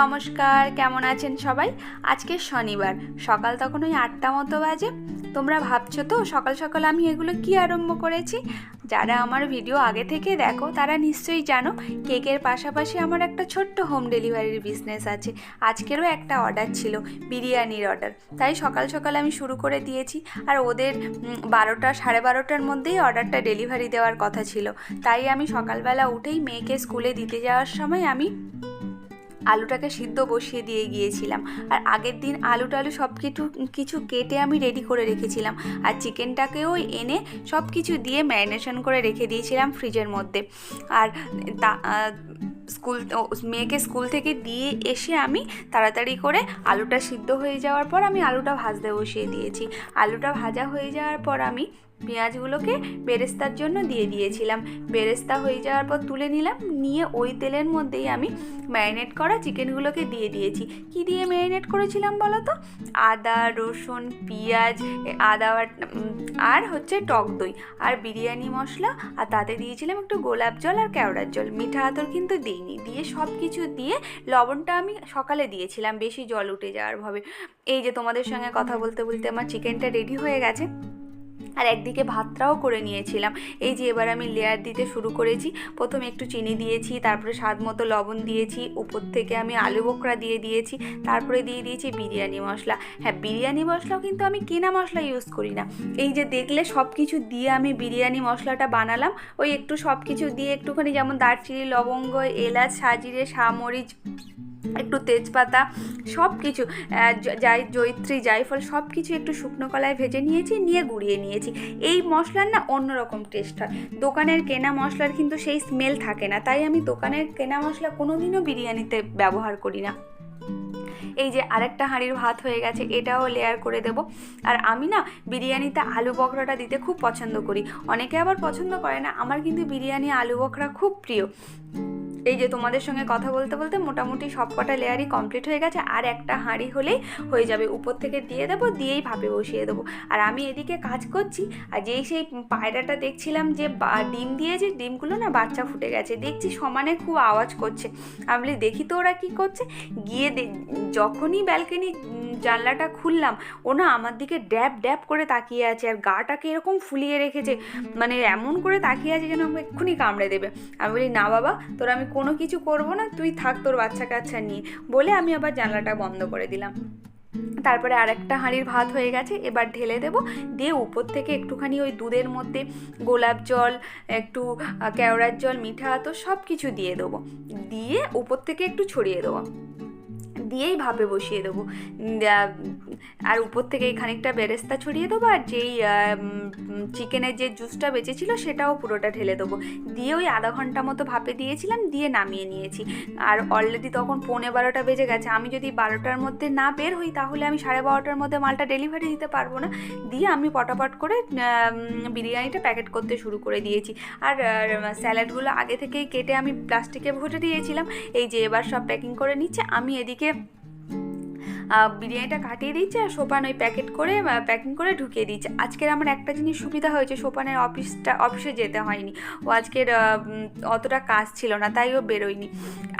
নমস্কার, কেমন আছেন সবাই? আজকে শনিবার, সকাল তখন ওই আটটা মতো বাজে। তোমরা ভাবছ তো, সকাল সকাল আমি এগুলো কি আরম্ভ করেছি? যারা আমার ভিডিও আগে থেকে দেখো, তারা নিশ্চয়ই জানো, কেকের পাশাপাশি আমার একটা ছোট্ট হোম ডেলিভারির বিজনেস আছে। আজকেরও একটা অর্ডার ছিল, বিরিয়ানির অর্ডার তাই সকাল সকাল আমি শুরু করে দিয়েছি, আর ওদের বারোটা, সাড়ে বারোটার মধ্যেই অর্ডারটা ডেলিভারি দেওয়ার কথা ছিল। তাই আমি সকালবেলা উঠেই মেয়েকে স্কুলে দিতে যাওয়ার সময় আমি আলুটাকে সিদ্ধ বসিয়ে দিয়ে গিয়েছিলাম। আর আগের দিন আলু টালু সব কিছু কিছু কেটে আমি রেডি করে রেখেছিলাম। আর চিকেনটাকেও এনে সব কিছু দিয়ে ম্যারিনেশন করে রেখে দিয়েছিলাম ফ্রিজের মধ্যে। আর তা স্কুল মেয়েকে স্কুল থেকে দিয়ে এসে আমি তাড়াতাড়ি করে আলুটা সিদ্ধ হয়ে যাওয়ার পর আমি আলুটা ভাজতে বসিয়ে দিয়েছি। আলুটা ভাজা হয়ে যাওয়ার পর আমি পেঁয়াজগুলোকে বেরেস্তার জন্য দিয়ে দিয়েছিলাম। বেরেস্তা হয়ে যাওয়ার পর তুলে নিলাম, নিয়ে ওই তেলের মধ্যেই আমি ম্যারিনেট করা চিকেনগুলোকে দিয়ে দিয়েছি। কি দিয়ে ম্যারিনেট করেছিলাম বলো তো? আদা, রসুন, পেঁয়াজ আদা আর হচ্ছে টক দই আর বিরিয়ানি মশলা আর তাতে দিয়েছিলাম একটু গোলাপ জল আর কেওড়ার জল। মিঠা আতর কিন্তু দিইনি। দিয়ে সব কিছু দিয়ে লবণটা আমি সকালে দিয়েছিলাম, বেশি জল উঠে যাওয়ার ভাবে। এই যে তোমাদের সঙ্গে কথা বলতে বলতে আমার চিকেনটা রেডি হয়ে গেছে। আর একদিকে ভাতটাও করে নিয়েছিলাম। এই যে এবার আমি লেয়ার দিতে শুরু করেছি। প্রথমে একটু চিনি দিয়েছি, তারপরে স্বাদ মতো লবণ দিয়েছি, উপর থেকে আমি আলু বোকরা দিয়ে দিয়েছি, তারপরে দিয়ে দিয়েছি বিরিয়ানি মশলা। হ্যাঁ বিরিয়ানি মশলাও কিন্তু আমি কেনা মশলা ইউজ করি না। এই যে দেখলে সব কিছু দিয়ে আমি বিরিয়ানি মশলাটা বানালাম। ওই একটু সব কিছু দিয়ে একটুখানি যেমন দারচিনি, লবঙ্গ, এলাচ, সাজিরে সামরিচ একটু তেজপাতা সব কিছু যাই, জয়িত্রী, জায়ফল সব কিছু একটু শুকনো কলায় ভেজে নিয়েছি, নিয়ে গুঁড়িয়ে নিয়েছি। এই মশলার না অন্যরকম টেস্ট হয়। দোকানের কেনা মশলার কিন্তু সেই স্মেল থাকে না। তাই আমি দোকানের কেনা মশলা কোনোদিনও বিরিয়ানিতে ব্যবহার করি না। এই যে আরেকটা হাঁড়ির ভাত হয়ে গেছে, এটাও লেয়ার করে দেব। আর আমি না বিরিয়ানিতে আলু বকরাটা দিতে খুব পছন্দ করি। অনেকে আবার পছন্দ করে না। আমার কিন্তু বিরিয়ানি আলু বকরা খুব প্রিয়। এই যে তোমাদের সঙ্গে কথা বলতে বলতে মোটামুটি সব কটা লেয়ারই কমপ্লিট হয়ে গেছে, আর একটা হাঁড়ি হলেই হয়ে যাবে। উপর থেকে দিয়ে দেবো, দিয়েই ভাবে বসিয়ে দেবো। আর আমি এদিকে কাজ করছি, আর যেই সেই পায়রাটা দেখছিলাম যে ডিম দিয়েছে, ডিমগুলো না বাচ্চা ফুটে গেছে। দেখছি সমানে খুব আওয়াজ করছে। আমি দেখি তো ওরা কী করছে? গিয়ে যখনই ব্যালকনি জানলাটা খুললাম, ও না আমার দিকে ড্যাব ড্যাব করে তাকিয়ে আছে আর গাটাকে এরকম ফুলিয়ে রেখেছে মানে এমন করে তাকিয়ে আছে যেন আমাকে এক্ষুনি কামড়ে দেবে। আমি বলি, না বাবা, তোর আমি কোনো কিছু করব না, তুই থাক তোর বাচ্চা কাচ্চা নিয়ে। বলে আমি আবার জানলাটা বন্ধ করে দিলাম। তারপরে আরেকটা হাঁড়ির ভাত হয়ে গেছে, এবার ঢেলে দেব, দিয়ে উপর থেকে একটুখানি ওই দুধের মধ্যে গোলাপ জল, একটু কেওড়ার জল, মিঠা আতো সব কিছু দিয়ে দেবো। দিয়ে উপর থেকে একটু ছড়িয়ে দেবো। দিয়েই ভাপে বসিয়ে দেবো। আর উপর থেকে খানিকটা বেরেস্তা ছড়িয়ে দেবো আর যেই চিকেনের যে জুসটা বেঁচেছিল সেটাও পুরোটা ঢেলে দেবো। দিয়ে ওই আধা ঘণ্টা মতো ভাপে দিয়েছিলাম, দিয়ে নামিয়ে নিয়েছি। আর অলরেডি তখন পৌনে বারোটা বেজে গেছে। আমি যদি বারোটার মধ্যে না বের হই, তাহলে আমি সাড়ে বারোটার মধ্যে মালটা ডেলিভারি দিতে পারব না। দিয়ে আমি পটাপট করে বিরিয়ানিটা প্যাকেট করতে শুরু করে দিয়েছি। আর স্যালাডগুলো আগে থেকেই কেটে আমি প্লাস্টিকে ভরে দিয়েছিলাম। এই যে এবার সব প্যাকিং করে নিচ্ছে। আমি এদিকে বিরিয়ানিটা কাটিয়ে দিচ্ছে আর সোপান ওই প্যাকেট করে প্যাকিং করে ঢুকিয়ে দিচ্ছে আজকের আমার একটা জিনিস সুবিধা হয়েছে, সোপানের অফিসটা, অফিসে যেতে হয়নি। ও আজকের অতটা কাজ ছিল না, তাই ও বেরোয়নি।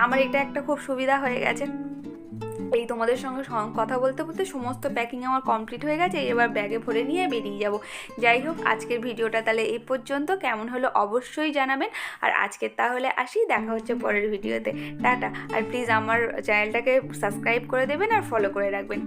আমার এটা একটা খুব সুবিধা হয়ে গেছে। এই তোমাদের সঙ্গে কথা বলতে বলতে সমস্ত প্যাকিং আমার কমপ্লিট হয়ে গেছে, এবার ব্যাগে ভরে নিয়ে বেরিয়ে যাব। যাই হোক, আজকের ভিডিওটা তাহলে এ পর্যন্ত। কেমন হলো অবশ্যই জানাবেন। আর আজকের তাহলে আসি, দেখা হচ্ছে পরের ভিডিওতে। টাটা। আর প্লিজ আমার চ্যানেলটাকে সাবস্ক্রাইব করে দেবেন আর ফলো করে রাখবেন।